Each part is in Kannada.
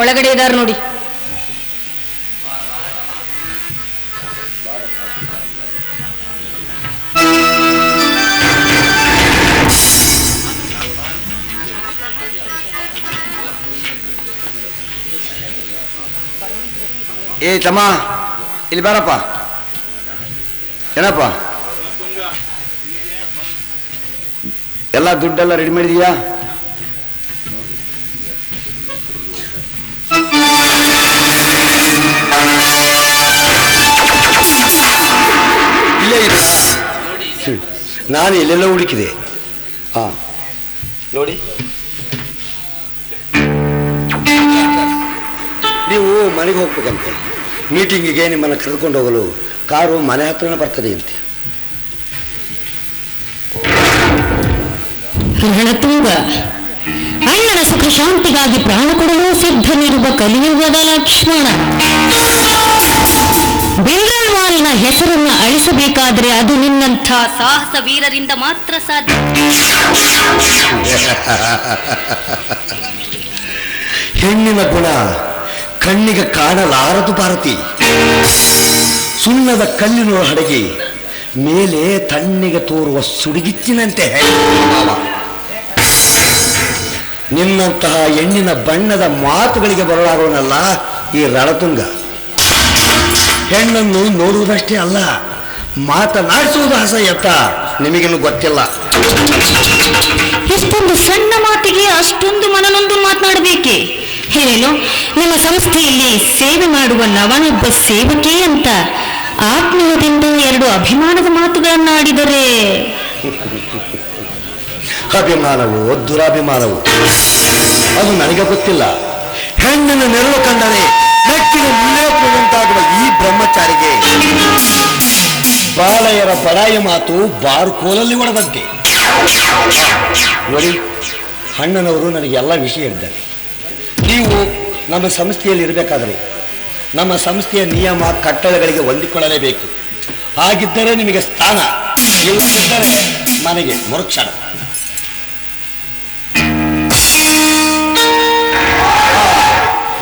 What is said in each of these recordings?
ಒಳಗಡೆ ಇದಾರೆ ನೋಡಿ ಏ ತಮ್ಮ ಇಲ್ಲಿ ಬಾರಪ್ಪ ಏನಪ್ಪ ಎಲ್ಲ ದುಡ್ಡೆಲ್ಲ ರೆಡಿ ಮಾಡಿದೀಯಾ ನಾನು ಎಲ್ಲೆಲ್ಲ ಹುಡುಕಿದೆ. ಹಾ ನೋಡಿ. ನೀವು ಮನೆಗೆ ಹೋಗ್ಬೇಕಂತೆ. ಮೀಟಿಂಗಿಗೆ ನಿಮ್ಮನ್ನು ಕರೆದುಕೊಂಡು ಹೋಗಲು ಕಾರು ಮನೆ ಹತ್ರನೇ ಬರ್ತದೆ ಅಂತೆ. ಅಣ್ಣನ ಸುಖ ಶಾಂತಿಗಾಗಿ ಪ್ರಾಣ ಕೊಡಲು ಸಿದ್ಧನಿರುವ ಕಲಿಯುಗದ ಲಕ್ಷ್ಮಣ. ಬೆಂಗಲ್ವಾಲ್ನ ಹೆಸರನ್ನು ಅಳಿಸಬೇಕಾದರೆ ಅದು ನಿನ್ನಂಥ ಸಾಹಸ ವೀರರಿಂದ ಮಾತ್ರ ಸಾಧ್ಯ. ಹೆಣ್ಣಿನ ಗುಣ ಕಣ್ಣಿಗೆ ಕಾಣಲಾರದು ಭಾರತಿ. ಸುಣ್ಣದ ಕಲ್ಲಿನ ಹಡಗಿ ಮೇಲೆ ತಣ್ಣಿಗೆ ತೋರುವ ಸುಡುಗಿಚ್ಚಿನಂತೆ ನಿನ್ನಂತಹ ಹೆಣ್ಣಿನ ಬಣ್ಣದ ಮಾತುಗಳಿಗೆ ಬರಲಾರೋನಲ್ಲ ಈ ರಣತುಂಗ ಹೆಣ್ಣನ್ನು ನೋಡುವುದಷ್ಟೇ ಅಲ್ಲ ಮಾತನಾಡಿಸುವುದು ಅಸಹ್ಯತ ನಿಮಗೇನು ಗೊತ್ತಿಲ್ಲ. ಇಷ್ಟೊಂದು ಸಣ್ಣ ಮಾತಿಗೆ ಅಷ್ಟೊಂದು ಮನನೊಂದು ಮಾತನಾಡಬೇಕೆ? ಹೇಳೇನು ನಿಮ್ಮ ಸಂಸ್ಥೆಯಲ್ಲಿ ಸೇವೆ ಮಾಡುವ ನವನೊಬ್ಬ ಸೇವಕಿ ಅಂತ ಆತ್ಮೀಯದಿಂದ ಎರಡು ಅಭಿಮಾನದ ಮಾತುಗಳನ್ನಾಡಿದರೆ? ಅಭಿಮಾನವು ದುರಾಭಿಮಾನವು? ಅದು ನನಗೆ ಗೊತ್ತಿಲ್ಲ. ಹೆಣ್ಣಿನ ನೆರಳು ಬಡಾಯಿ ಮಾತು ಬಾರು ಕೋಲಲ್ಲಿ ಒಡದಂತೆ. ನೋಡಿ, ಅಣ್ಣನವರು ನನಗೆ ಎಲ್ಲ ವಿಷಯ ಹೇಳಿದ್ದಾರೆ. ನೀವು ನಮ್ಮ ಸಂಸ್ಥೆಯಲ್ಲಿ ಇರಬೇಕಾದರೆ, ನಮ್ಮ ಸಂಸ್ಥೆಯ ನಿಯಮ, ಕಟ್ಟಳೆಗಳಿಗೆ ಹೊಂದಿಕೊಳ್ಳಲೇಬೇಕು. ಹಾಗಿದ್ದರೆ ನಿಮಗೆ ಸ್ಥಾನ, ಇಲ್ಲದಿದ್ದರೆ ಮನೆಗೆ ಮರುಕ್ಷಣ.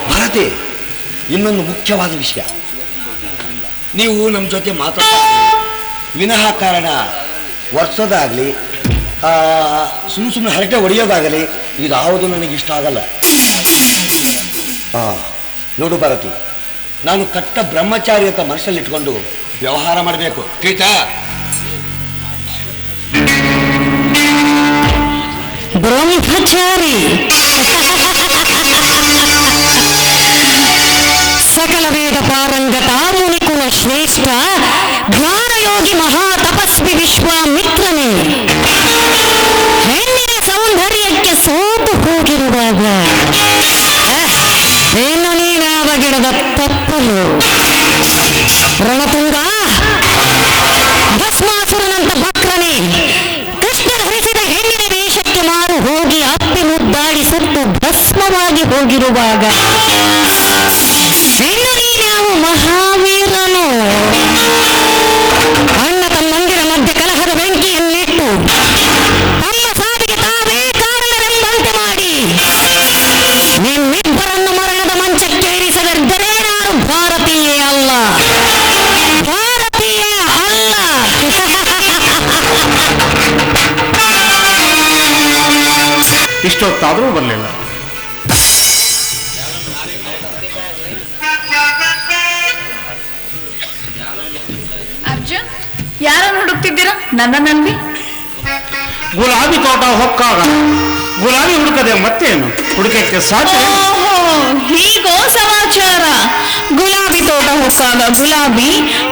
ಭಾರತಿ, ಇನ್ನೊಂದು ಮುಖ್ಯವಾದ ವಿಷಯ. ನೀವು ನಮ್ಮ ಜೊತೆ ಮಾತಾಡ ವಿನಃ ಕಾರಣ. ಒರೆಸೋದಾಗಲಿ ಸುಮ್ಮ ಸುಮ್ಮನೆ ಹರಟೆ ಹೊಡೆಯೋದಾಗಲಿ ಇದಾವುದು ನನಗೆ ಇಷ್ಟ ಆಗಲ್ಲ. ಹಾಂ ನೋಡು ಭಾರತಿ, ನಾನು ಕಟ್ಟ ಬ್ರಹ್ಮಚಾರಿ ಅಂತ ಮನಸ್ಸಲ್ಲಿ ಇಟ್ಕೊಂಡು ವ್ಯವಹಾರ ಮಾಡಬೇಕು. ಕೀತಾ ಬ್ರಹ್ಮಚಾರಿ. ಸಕಲ ವೇದ ಪಾರಂಗತ ಮುನಿಕುಲ ಶ್ರೇಷ್ಠ ಜ್ಞಾನಯೋಗಿ ಮಹಾ ತಪಸ್ವಿ ವಿಶ್ವಾಮಿತ್ರನೇ. ಹೆಣ್ಣಿನ ಸೌಂದರ್ಯಕ್ಕೆ ಸೋತು ಹೋಗಿರುವಾಗ ಏನು ನೀನಾದ ಗಿಡದ ತಪ್ಪಲು ರಣತುಂಗ, ಭಸ್ಮಾಸುರನಂತ ಭಕ್ರನೇ ಕೃಷ್ಣ ಧರಿಸಿದ ಹೆಣ್ಣಿನ ವೇಷಕ್ಕೆ ಮಾರು ಹೋಗಿ ಅಪ್ಪಿ ಮುದ್ದಾಡಿ ಸುತ್ತು ಭಸ್ಮವಾಗಿ ಹೋಗಿರುವಾಗ ಯಾರನ್ನು ಹುಡುಕ್ತಿದ್ದೀರಾ? ನನ್ನನ್ನಲ್ಲಿ? ಗುಲಾಬಿ ತೋಟ ಹೊಕ್ಕಾಗ. ಗುಲಾಬಿ ಹುಡುಕದೆ ಮತ್ತೇನು? ಹುಡುಕಕ್ಕೆ ಸಾಧ್ಯ ಹೀಗೋ ಸಮಾಚಾರ. ಗುಲಾಬಿ ತೋಟ ಹೊಕ್ಕಾಗ ಗುಲಾಬಿ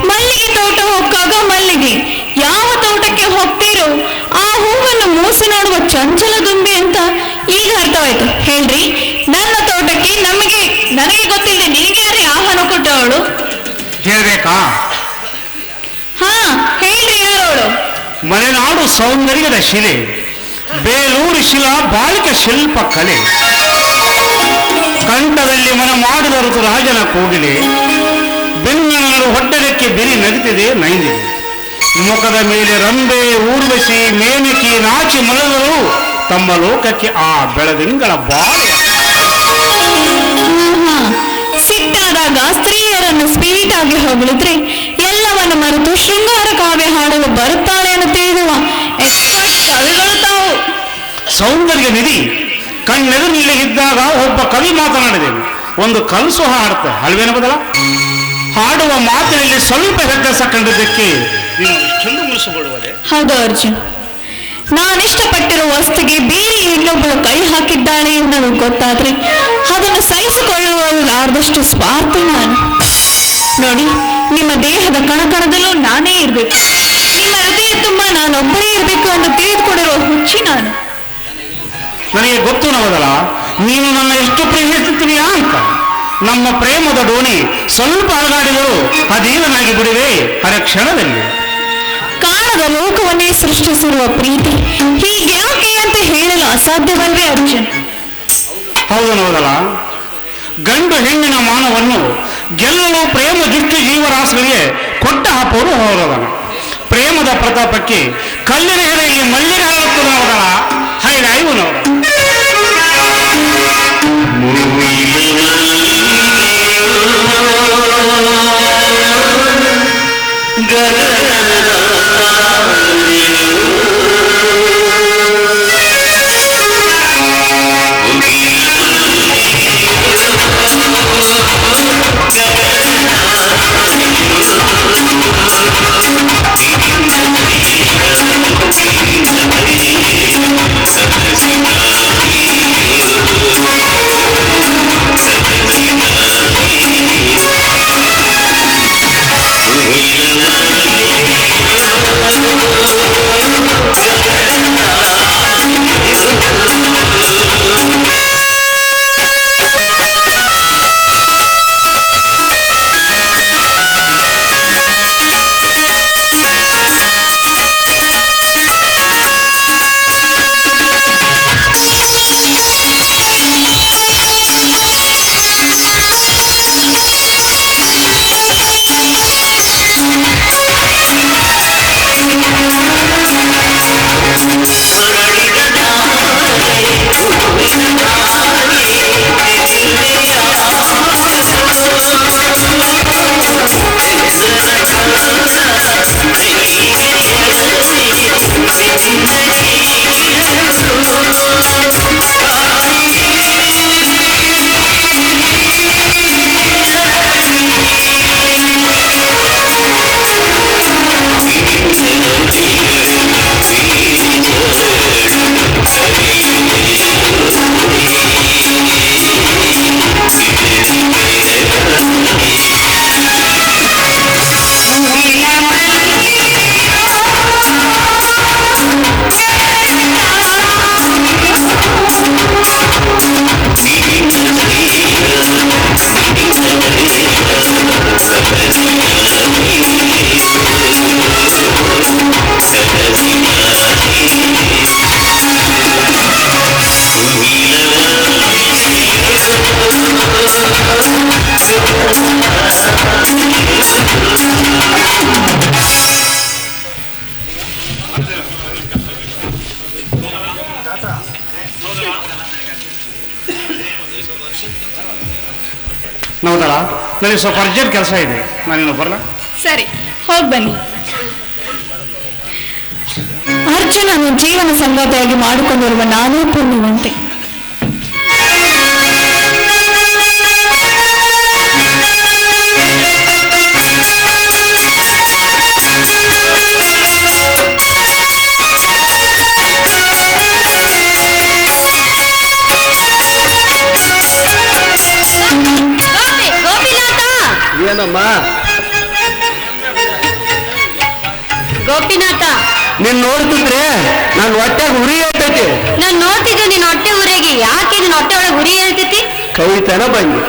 ಮಲ್ಲಿಗೆ ತೋಟ ಹೊಕ್ಕಾಗ ಮಲ್ಲಿಗೆ. ಯಾವ ತೋಟಕ್ಕೆ ಹೋಗ್ತೀರೋ ಆ ಹೂವನ್ನು ಮೂಸಿ ನೋಡುವ ಚಂಚಲ ದುಂಬಿ ಅಂತ ಈಗ ಅರ್ಥವಾಯ್ತು. ಹೇಳ್ರಿ ನನ್ನ ತೋಟಕ್ಕೆ ನಮಗೆ ನನಗೆ ಗೊತ್ತಿಲ್ಲದೆ ನಿನಗೆ ಯಾರೇ ಆಹ್ವಾನ ಕೊಟ್ಟವಳು ಹೇಳ್ಬೇಕಾ? ಹಾ ಹೇಳ್ರಿ ಮಲೆನಾಡು ಸೌಂದರ್ಯದ ಶಿಲೆ ಬೇಲೂರು ಶಿಲಾ ಬಾಳಿಕ ಶಿಲ್ಪ ಕಲೆ. ಕಂಠದಲ್ಲಿ ಮನ ಮಾಡಿದ ರಾಜನ ಕೂಗಿಲೆ ಬೆನ್ನಣ್ಣರು ಹೊಡ್ಡದಕ್ಕೆ ಬಿರಿ ನಗುತ್ತಿದೆ ನೈದಿದೆ ಮುಖದ ಮೇಲೆ ರಂಬೆ ಊರ್ವಶಿ ಮೇನಕಿ ನಾಚಿ ಮಲದರು ತಮ್ಮ ಲೋಕಕ್ಕೆ ಆ ಬೆಳದಿಂಗಳ ಬಾಳೆ. ಸಿಟ್ಟಾದಾಗ ಸ್ತ್ರೀಯರನ್ನು ಸ್ಪಿರಿಟ್ ಆಗಿ ಹೊಗಳಿದ್ರೆ ಎಲ್ಲವನ್ನು ಮರೆತು ಶೃಂಗಾರ ಕಾವ್ಯ ಹಾಡಲು ಬರುತ್ತಾಳೆ ಅಂತ ತಿಳಿದುವ. ಎಕ್ಸ್ಪರ್ಟ್ ಕವಿಗಳು ತಾವು ಸೌಂದರ್ಯ ನಿಧಿ. ಕಣ್ಣೆದುರಿನಲ್ಲಿ ಇದ್ದಾಗ ಒಬ್ಬ ಕವಿ ಮಾತನಾಡಿದೆವು ಒಂದು ಕನಸು ಹಾಡುತ್ತೆ. ಅಲ್ವೇನು ಬದಲ? ಹಾಡುವ ಮಾತಿನಲ್ಲಿ ಸ್ವಲ್ಪ ವ್ಯತ್ಯಾಸ ಕಂಡಿದ್ದಕ್ಕೆ ಹೌದು ಅರ್ಜುನ್. ನಾನಿಷ್ಟಪಟ್ಟಿರುವ ವಸ್ತುಗೆ ಬೇರೆ ಇನ್ನೊಬ್ಬಳು ಕೈ ಹಾಕಿದ್ದಾಳೆ ಎಂದು ಗೊತ್ತಾದ್ರೆ ಅದನ್ನು ಸಹಿಸಿಕೊಳ್ಳುವುದಾದಷ್ಟು ಸ್ವಾರ್ಥ ನಾನು. ನೋಡಿ. ನಿಮ್ಮ ದೇಹದ ಕಣಕಣದಲ್ಲೂ ನಾನೇ ಇರಬೇಕು. ನಿಮ್ಮ ಹೃದಯ ತುಂಬ ನಾನೊಬ್ಬರೇ ಇರಬೇಕು ಅಂತ ತಿಳಿದುಕೊಂಡಿರೋ ಹುಚ್ಚಿ ನಾನು. ನನಗೆ ಗೊತ್ತು ನೋಡಲ್ಲ ನೀನು ನನ್ನ ಎಷ್ಟು ಪ್ರೀತಿಸುತ್ತೀಯಾ ಅಂತ ನಮ್ಮ ಪ್ರೇಮದ ದೋಣಿ ಸ್ವಲ್ಪ ಅಲಗಾಡಿದರೂ ಅದೇನಾಗಿ ಬಿಡುವೆ ಅರೆ ಕ್ಷಣದಲ್ಲಿ. ಕಾಣದ ಲೋಕವನ್ನೇ ಸೃಷ್ಟಿಸಿರುವ ಪ್ರೀತಿ ಹೀಗೆ ಯಾಕೆ ಅಂತ ಹೇಳಲು ಅಸಾಧ್ಯವಲ್ವೇ ಅರ್ಜುನ್? ಹೌದು ನೋಡಲ್ಲ ಗಂಡು ಹೆಣ್ಣಿನ ಮಾನವನ್ನು ಗೆಲ್ಲಲು ಪ್ರೇಮ ಜುಟ್ಟು ಜೀವರಾಶಿಗಳಿಗೆ ಕೊಟ್ಟ ಹಾಪೋರು ಹೋರದನ ಪ್ರೇಮದ ಪ್ರತಾಪಕ್ಕೆ ಕಲ್ಲಿನ ಹೆಡೆಯಲ್ಲಿ ಮಲ್ಲಿನ ಹರಡುತ್ತದೆ ನೋದಲ್ಲ ಹೈರಾಯ್ವು ನೋಡ ನೋದಲ್ಲ ನನಗೆ ಸ್ವಲ್ಪ ಅರ್ಜೆಂಟ್ ಕೆಲಸ ಇದೆ. ನಾನೇನು ಬರಲ್ಲ ಸರಿ, ಹೋಗಿ ಬನ್ನಿ. ಅರ್ಜುನನು ಜೀವನ ಸಂಗಾತಿಯಾಗಿ ಮಾಡಿಕೊಂಡಿರುವ ನಾನೇ ಪುಣ್ಯವಂತೆ ಏನಮ್ಮ ಗೋಪಿನಾಥ. ನೀನ್ ನೋಡ್ತಿದ್ರೆ ನಾನು ಹೊಟ್ಟೆ ಉರಿ ಹೇಳ್ತೈತಿ. ನಾನ್ ನೋಡ್ತಿದ್ದೆ ನೀನ್ ಹೊಟ್ಟೆ ಊರಿಗೆ ಯಾಕೆ ನಿನ್ ಹೊಟ್ಟೆ ಒಳಗೆ ಉರಿ ಹೇಳ್ತೈತಿ? ಕವಿತನ ಬಂದಿ.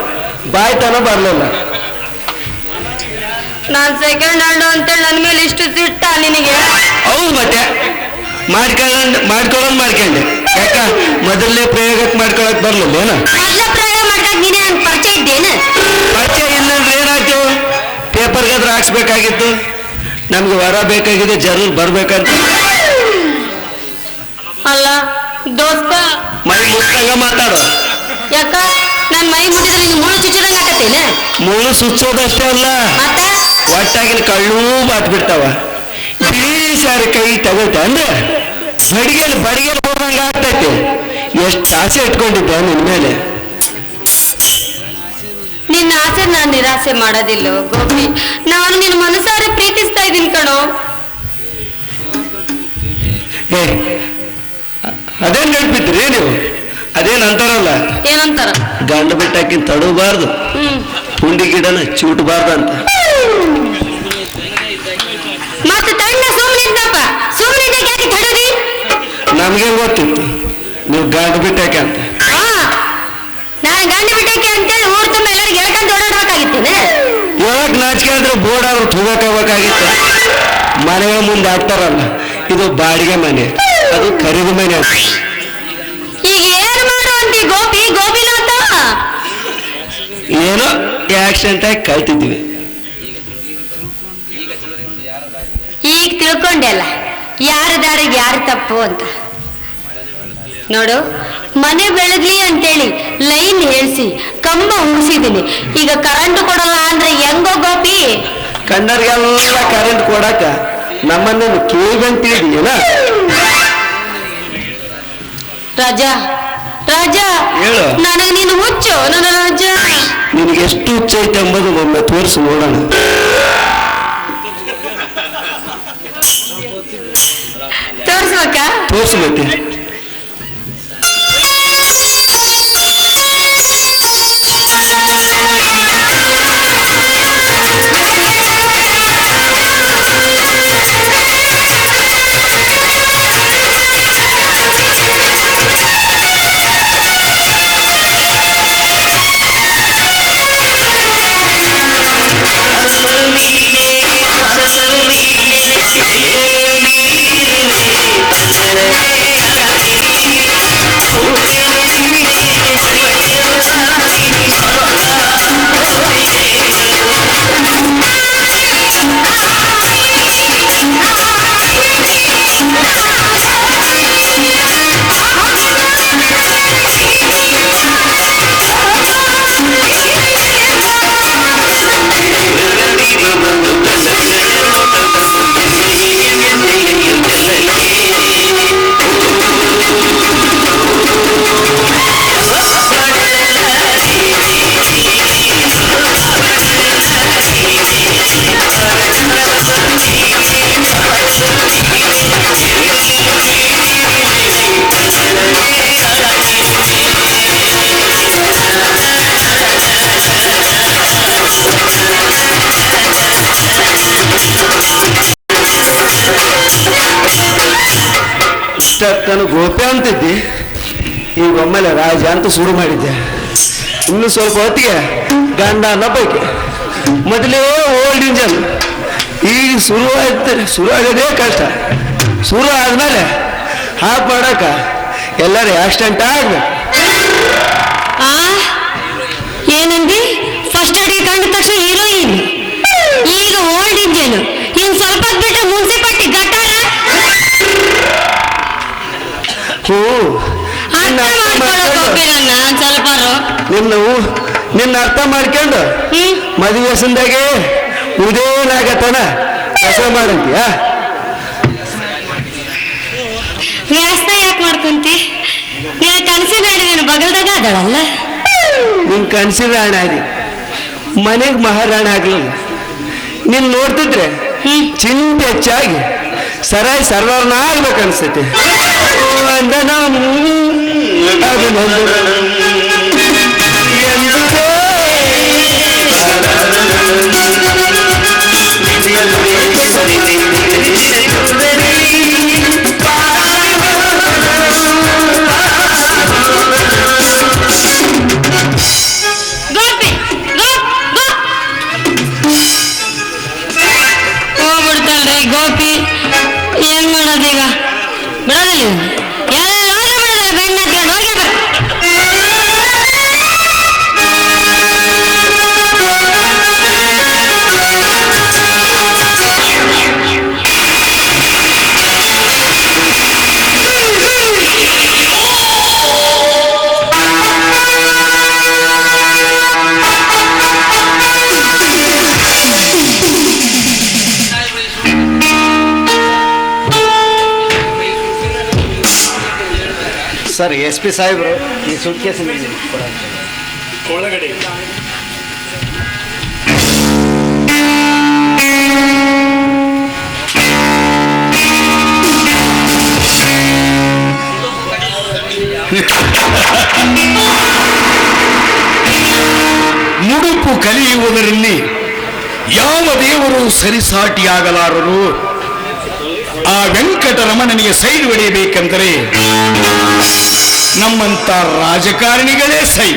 ಬಾಯ್ತನ ಬರ್ಲಿಲ್ಲ. ನಾನ್ ಸೆಕೆಂಡ್ ಹ್ಯಾಂಡ್ ಅಂತೇಳಿ ನನ್ ಮೇಲೆ ಇಷ್ಟು ಸಿಟ್ಟ ನಿನಗೆ? ಹೌದು ಮತ್ತೆ. ಮಾಡ್ಕೊಂಡ್ ಮಾಡ್ಕೊಳ್ಳೋದ್ ಮಾಡ್ಕೊಂಡೆ. ಯಾಕ? ಮೊದಲನೇ ಪ್ರಯೋಗಕ್ಕೆ ಮಾಡ್ಕೊಳಕ್ ಬರ್ಲಿಲ್ಲ ಏನ ಮೊದಲ ಪ್ರಯೋಗ ಮಾಡ್ದಾಗ ನೀನೇ ನನ್ ಪರಿಚಯ ಇದ್ದೇನೆ? ಪರಿಚಯ ಪೇಪರ್ಗಾದ್ರೆ ಹಾಕ್ಸ್ಬೇಕಾಗಿತ್ತು? ನಮ್ಗೆ ವರ ಬೇಕಾಗಿದೆ ಜರೂರ್ ಬರ್ಬೇಕಂತ. ಅಲ್ಲ ದೋಸ್ತ. ಮೈ ಮುಟ್ಟಂಗ ಮಾತಾಡು. ಯಾಕ? ನನ್ ಮೈ ಮುಟ್ಟಿದ್ರೆ ನಿಂಗೆ ಮುಳು ಚುಚ್ಚದಂಗ ಆಗತ್ತೇನೆ ಮೂಳು ಸುಚ್ಚೋದಷ್ಟೇ ಅಲ್ಲ. ಮತ್ತೆ? ಒಟ್ಟಾಗಿನ ಕಳ್ಳೂ ಬಾತ್ ಬಿಡ್ತಾವ. ಬಿಳಿ ಸಾರಿ ಕೈ ತಗೋತ ಅಂದ್ರೆ ಬಡಿಗೆಲ್ ಬಡಿಗೆಲ್ ಹೋದಂಗ ಆಗ್ತೈತಿ. ಎಷ್ಟು ಆಸೆ ಇಟ್ಕೊಂಡಿದ್ದೆ ನಿನ್ ಮೇಲೆ. ನಿನ್ನ ಆಸೆ ನಾನು ನಿರಾಸೆ ಮಾಡೋದಿಲ್ಲ ಗೋಪಿ. ನಾನು ನಿನ್ನ ಮನಸಾರೆ ಪ್ರೀತಿಸ್ತಾ ಇದ್ದೀನಿ ಕಣೋ. ಅದೇನ್ ಹೇಳ್ಬಿಟ್ರಿ ನೀವು? ಅದೇನ್ ಅಂತಾರಲ್ಲ? ಏನಂತಾರ? ಗಂಡ ಬಿಟ್ಟಾಕಿನ್ ತಡಬಾರ್ದು. ಪುಂಡಿ ಗಿಡನ ಚೂಟಬಾರ್ದು ಅಂತ. ಮತ್ತೆ ತಣ್ಣ ಸುಮ್ಮನಿದ್ದಪ್ಪ ಸುಮ್ಮನಿದ್ದ ಯಾಕೆ ತಡದಿ? ನಮ್ಗೆ ಗೊತ್ತಿತ್ತು? ನೀವು ಗಂಡ ಬಿಟ್ಟಾಕೆ ಅಂತ. ಹಾ. ನಾನು ಗಂಡ ಬಿಟ್ಟಾಕೆ ಅಂತೇಳಿ ಹೇಳ್ಕೊಂಡು ಓಡಾಡ್ಬೇಕಾಗಿತ್ತೇನೆ? ಯಾವಾಗ ನಾಚಿಕೆ ಆದ್ರೆ ಬೋರ್ಡ್ ಆದ್ರೂ ತಗೋಬೇಕಾಗಿತ್ತು ಮನೆಗಳ ಮುಂದೆ ಹಾಕ್ತಾರಲ್ಲ ಇದು ಬಾಡಿಗೆ ಮನೆ ಅದು ಖರೀದಿ ಮನೆ ಈಗ ಏನ್ ಮಾಡುವಂತಿ ಗೋಪಿ? ಗೋಪಿನಾಥ ಏನೋ ಆಕ್ಸಿಡೆಂಟ್ ಆಗಿ ಕಳ್ತಿದ್ವಿ ಈಗ ತಿಳ್ಕೊಂಡೆ ಅಲ್ಲ ಯಾರ ದಾರಿಗೆ ಯಾರು ತಪ್ಪು ಅಂತ. ನೋಡು ಮನೆ ಬೆಳಗ್ಲಿ ಅಂತೇಳಿ ಲೈನ್ ಹೇಳ್ಸಿ ಕಂಬ ಉಳಿಸಿದೀನಿ ಈಗ ಕರೆಂಟ್ ಕೊಡಲ್ಲ ಅಂದ್ರೆ ಹೆಂಗೋ ಗೋಪಿ? ಕಣ್ಣರಿಗೆಲ್ಲ ಕರೆಂಟ್ ಕೊಡಾಕ ನಮ್ಮನ್ನ ಕೇಳಿದಂತಿದೀಯನ ರಾಜಾ ರಾಜಾ ಹೇಳು. ನನಗೆ ನೀನು ಹುಚ್ಚು ನನ್ನ ರಾಜ. ನಿನಗೆ ಎಷ್ಟು ಹುಚ್ಚ ಐತೆ ಎಂಬುದು ಒಮ್ಮೆ ತೋರಿಸಿ ನೋಡೋಣ. ತೋರಿಸ್ಬೇಕಾ ತೋರಿಸು ಅಂತಿದ್ದಿ? ಈಗ ಒಮ್ಮೆಲೆ ರಾಜ ಅಂತ ಶುರು ಮಾಡಿದ್ದೆ. ಇನ್ನು ಸ್ವಲ್ಪ ಹೊತ್ತಿಗೆ ಗಂಡ ಅನ್ನೋ ಬೈಕ್ ಮೊದಲೇ ಓಲ್ಡ್ ಇಂಜನ್ ಈಗ ಶುರು ಆಯ್ತು, ಶುರು ಆಗೋದೇ ಕಷ್ಟ. ಶುರು ಆದ್ಮೇಲೆ ಹಾಕ್ ಮಾಡಕ ಎಲ್ಲರೂ ಆಕ್ಸಿಡೆಂಟ್ ಆಗ್ಬೇಕು. ಅರ್ಥ ನಿನ್ನ ನನ್ನ ನಿನ್ನ ಅರ್ಥ ಮಾಡ್ಕೊಂಡು ಮದುವೆ ಸಂದಾಗೆ ಉದೇನಾಗತ್ತಣ ಕೆಲಸ ಮಾಡಂತೀಯ ವ್ಯಾಸ್ತ ಯಾಕೆ ಮಾಡ್ಕೊಂತಿ? ನೀನು ಕನಸಿನ ನೀನು ಬಗಲ್ದಾಗ ಅದಳಲ್ಲ. ನಿನ್ ಕನ್ಸಿನ ರಾಣ ಆದಿ ಮನೆಗೆ ಮಹಾರಾಣ ಆಗ್ಲಿಲ್ಲ ನೀನ್ ನೋಡ್ತಿದ್ರೆ ಚಿಂತೆ ಹೆಚ್ಚಾಗಿ ಸರಾಯ್ ಸರ್ವರ್ನ ಆಗ್ಬೇಕು ವಂದನ ವಂದನಂ ಅಭಿನಂದನಂ ಸರ್ ಎಸ್ ಪಿ ಸಾಹೇಬ್ರು ಈ ಸುಟ್ಕೇಸ್ ಒಳಗಡೆ. ಮುಡುಪು ಕಲಿಯುವುದರಲ್ಲಿ ಯಾವ ದೇವರು ಸರಿಸಾಟಿಯಾಗಲಾರರು? ಆ ವೆಂಕಟರಮಣನಿಗೆ ಸೈಡ್ ಹೊಡೆಯಬೇಕೆಂದರೆ ನಮ್ಮಂತ ರಾಜಕಾರಣಿಗಳೇ ಸೈ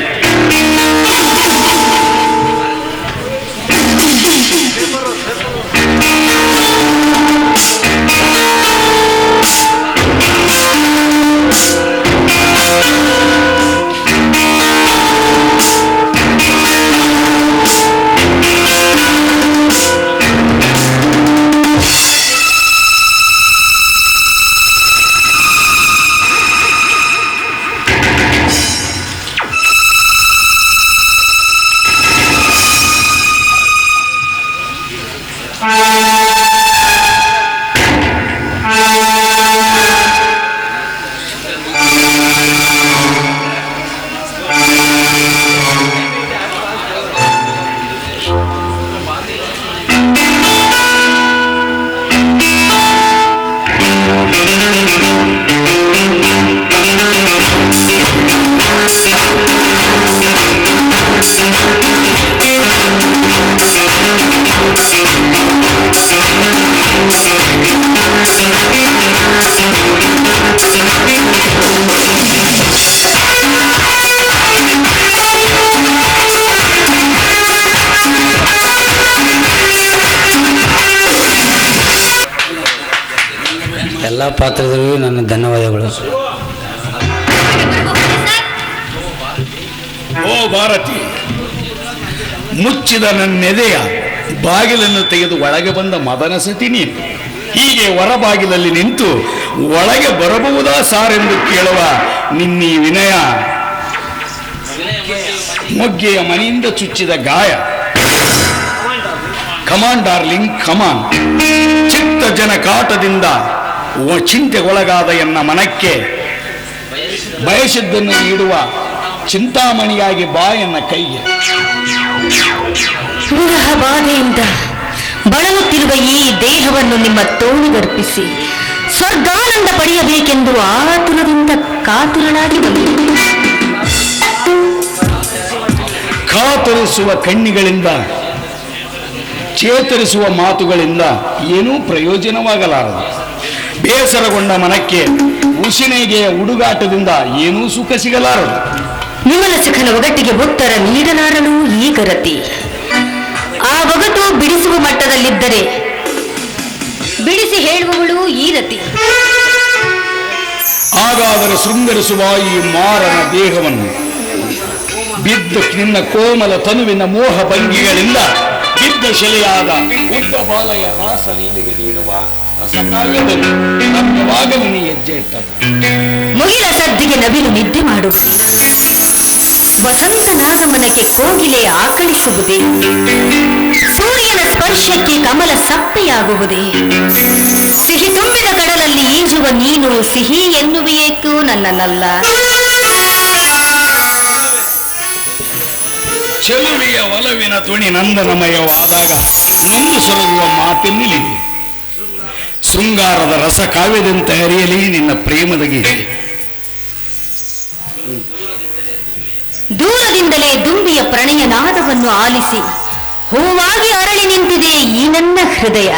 ಪಾತ್ರದಲ್ಲಿಯೂ ನನ್ನ ಧನ್ಯವಾದಗಳು. ಓ ಭಾರತಿ, ಮುಚ್ಚಿದ ನನ್ನೆದೆಯ ಬಾಗಿಲನ್ನು ತೆಗೆದು ಒಳಗೆ ಬಂದ ಮದನ ಸತಿ ನೀನು. ಹೀಗೆ ಹೊರಬಾಗಿಲಲ್ಲಿ ನಿಂತು ಒಳಗೆ ಬರಬಹುದಾ ಸಾರೆಂದು ಕೇಳುವ ನಿನ್ನೀ ವಿನಯ. ಮೊಗ್ಗೆಯ ಮನೆಯಿಂದ ಚುಚ್ಚಿದ ಗಾಯ. ಕಮಾನ್ ಡಾರ್ಲಿಂಗ್ ಕಮಾನ್ ಚಿತ್ತ ಜನ ಕಾಟದಿಂದ ಚಿಂತೆಗೊಳಗಾದ ಎನ್ನ ಮನಕ್ಕೆ ಬಯಸಿದ್ದನ್ನು ನೀಡುವ ಚಿಂತಾಮಣಿಯಾಗಿ ಬಾ ಎನ್ನ ಕೈಗೆ. ವಿರಹ ಬಾಧೆಯಿಂದ ಬಳಲುತ್ತಿರುವ ಈ ದೇಹವನ್ನು ನಿಮ್ಮ ತೋಳಿಗರ್ಪಿಸಿ ಸ್ವರ್ಗಾನಂದ ಪಡೆಯಬೇಕೆಂದು ಆತುರದಿಂದ ಕಾತುರನಾಗಿ ಕಾತರಿಸುವ ಕಣ್ಣಿಗಳಿಂದ ಚೇತರಿಸುವ ಮಾತುಗಳಿಂದ ಏನೂ ಪ್ರಯೋಜನವಾಗಲಾರದು. ಬೇಸರಗೊಂಡ ಮನಕ್ಕೆ ಉಸಿನೆಗೆ ಹುಡುಗಾಟದಿಂದ ಏನೂ ಸುಖ ಸಿಗಲಾರದು. ನಿಮ್ಮನ ಸುಖನ ಒಗಟ್ಟಿಗೆ ಉತ್ತರ ನೀಡಲಾರನು ಈ ಗರತಿ. ಆ ಒಗಟು ಬಿಡಿಸುವ ಮಟ್ಟದಲ್ಲಿದ್ದರೆ ಬಿಡಿಸಿ ಹೇಳುವವಳು ಈ ರತಿ. ಹಾಗಾದರೆ ಶೃಂಗರಿಸುವ ಈ ಮಾರನ ದೇಹವನ್ನು ಬಿದ್ದ ನಿನ್ನ ಕೋಮಲ ತನುವಿನ ಮೋಹ ಭಂಗಿಗಳಿಂದ ಬಿದ್ದ ಶಿಲೆಯಾದ ಉದ್ದ ಬಾಲಯ ರಾಸಲೀಲೆಗೆ ನೀಡುವ ನೀ ಸದ್ದಿಗೆ ನವಿಲು ನಿದ್ದೆ ಮಾಡು ವಸಂತ ನಾಗಮನಕ್ಕೆ ಕೋಗಿಲೆ ಆಕಳಿಸುವುದೇ ಸೂರ್ಯನ ಸ್ಪರ್ಶಕ್ಕೆ ಕಮಲ ಸಪ್ಪೆಯಾಗುವುದೇ. ಸಿಹಿ ತುಂಬಿದ ಕಡಲಲ್ಲಿ ಈಜುವ ನೀನು ಸಿಹಿ ಎನ್ನುವೆಯೇಕೂ ನನ್ನನ್ನಲ್ಲ ಚೆಲುವೆಯ ಒಲವಿನ ತುಣಿ ನಂದನಮಯವಾದಾಗ ನಂದು ಸೊರಗುವ ಮಾತೆನ್ನಿಲಿದೆ ಶೃಂಗಾರದ ರಸ ಕಾವ್ಯದಂತೆ ಹರಿಯಲಿ ನಿನ್ನ ಪ್ರೇಮದ ಗೀತೆ. ದೂರದಿಂದಲೇ ದುಂಬಿಯ ಪ್ರಣಯ ನಾದವನ್ನು ಆಲಿಸಿ ಹೂವಾಗಿ ಅರಳಿ ನಿಂತಿದೆ ಈ ನನ್ನ ಹೃದಯ.